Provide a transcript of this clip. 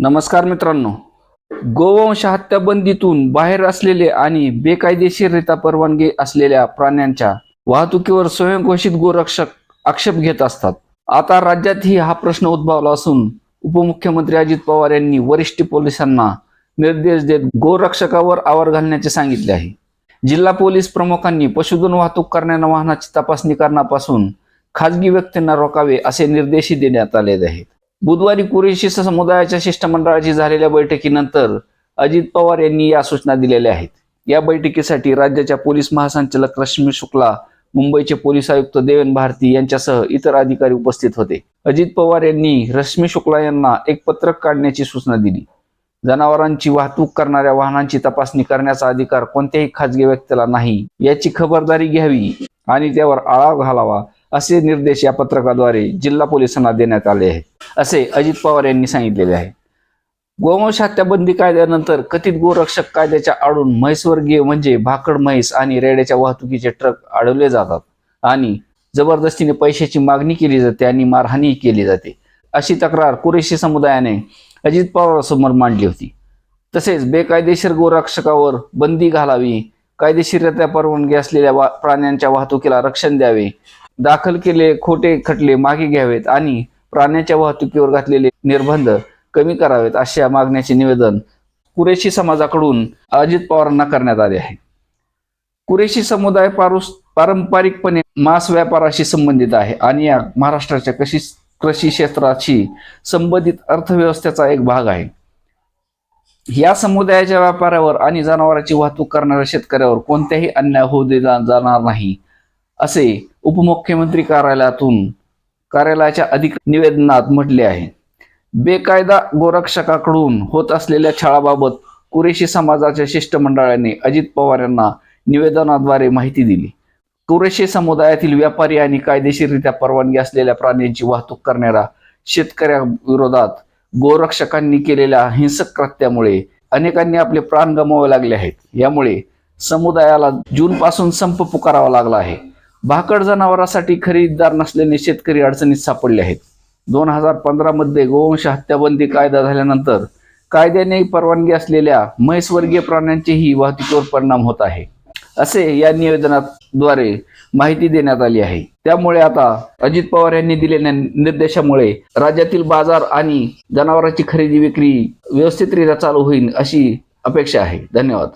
नमस्कार मित्रांनो. गोवंश हत्याबंदीतून बाहेर असलेले आणि बेकायदेशीररित्या परवानगी असलेल्या प्राण्यांच्या वाहतुकीवर स्वयंघोषित गोरक्षक आक्षेप घेत असतात. आता राज्यातही हा प्रश्न उद्भवला असून उपमुख्यमंत्री अजित पवार यांनी वरिष्ठ पोलिसांना निर्देश देत गोरक्षकावर आवर घालण्याचे सांगितले आहे. जिल्हा पोलीस प्रमुखांनी पशुधन वाहतूक करणाऱ्या वाहनाची तपासणी करण्यापासून खाजगी व्यक्तींना रोखावे असे निर्देशही देण्यात आले आहेत. बुधवारी कुरेशी समुदायाच्या शिष्टमंडळाची झालेल्या बैठकीनंतर अजित पवार यांनी या सूचना दिलेल्या आहेत. या बैठकीसाठी राज्याच्या पोलीस महासंचालक रश्मी शुक्ला मुंबईचे पोलीस आयुक्त देवेन भारती यांच्यासह इतर अधिकारी उपस्थित होते. अजित पवार यांनी रश्मी शुक्ला यांना एक पत्रक काढण्याची सूचना दिली. जनावरांची वाहतूक करणाऱ्या वाहनांची तपासणी करण्याचा अधिकार कोणत्याही खाजगी व्यक्तीला नाही. याची खबरदारी घ्यावी आणि त्यावर आळा घालावा असे निर्देश या पत्रकाद्वारे जिल्हा पोलिसांना देण्यात आले आहेत. असे अजित पवार यांनी सांगितलेले आहे. गोवंश हत्या बंदी कायद्यानंतर कथित गोरक्षक कायद्याच्या आडून म्हैसवर्गीय म्हणजे भाकड म्हैस आणि रेड्याच्या वाहतुकीचे ट्रक अडवले जातात आणि जबरदस्तीने पैशाची मागणी केली जाते आणि मारहाणी केली जाते. अशी तक्रार कुरेशी समुदायाने अजित पवारांसमोर मांडली होती. तसेच बेकायदेशीर गोरक्षकावर बंदी घालावी कायदेशीररित्या परवानगी असलेल्या वा प्राण्यांच्या वाहतुकीला रक्षण द्यावे दाखल केले खोटे खटले मागे घ्यावेत आणि प्राण्यांच्या वाहतुकीवर घातलेले निर्बंध कमी करावेत अशा मागण्याचे निवेदन कुरेशी समाजाकडून अजित पवारांना करण्यात आले आहे. कुरेशी समुदाय पारुस पारंपरिकपणे मांस व्यापाराशी संबंधित आहे आणि या महाराष्ट्राच्या कृषी कृषी क्षेत्राशी संबंधित अर्थव्यवस्थेचा एक भाग आहे. या समुदायाच्या व्यापारावर आणि जनावरांची वाहतूक करणाऱ्या शेतकऱ्यावर कोणत्याही अन्याय होऊ दिला जाणार नाही. असे उपमुख्यमंत्री कार्यालयातून कार्यालयाच्या अधिक निवेदनात म्हटले आहे. बेकायदा गोरक्षकाकडून होत असलेल्या छळाबाबत कुरेशी समाजाच्या शिष्टमंडळाने अजित पवार यांना निवेदनाद्वारे माहिती दिली. कुरेशी समुदायातील व्यापारी आणि कायदेशीररित्या परवानगी असलेल्या प्राण्यांची वाहतूक करणाऱ्या शेतकऱ्याविरोधात गोरक्षकांनी केलेल्या हिंसक कृत्यामुळे अनेकांनी आपले प्राण गमावे लागले आहेत. यामुळे समुदायाला जून पासून संप पुकारावा लागला आहे. भाकड जनावरांसाठी खरेदीदार नसलेले शेतकरी अडचणीत सापडले आहेत. दोन हजार पंधरामध्ये गोवंश हत्याबंदी कायदा झाल्यानंतर कायद्याने परवानगी असलेल्या म्हैसवर्गीय प्राण्यांचेही वाहतुकीवर परिणाम होत आहे. असे या निवेदनाद्वारे माहिती देण्यात आली आहे. त्यामुळे आता अजित पवार यांनी दिलेल्या निर्देशामुळे राज्यातील बाजार आणि जनावरांची खरेदी विक्री व्यवस्थितरित्या चालू होईल अशी अपेक्षा आहे. धन्यवाद.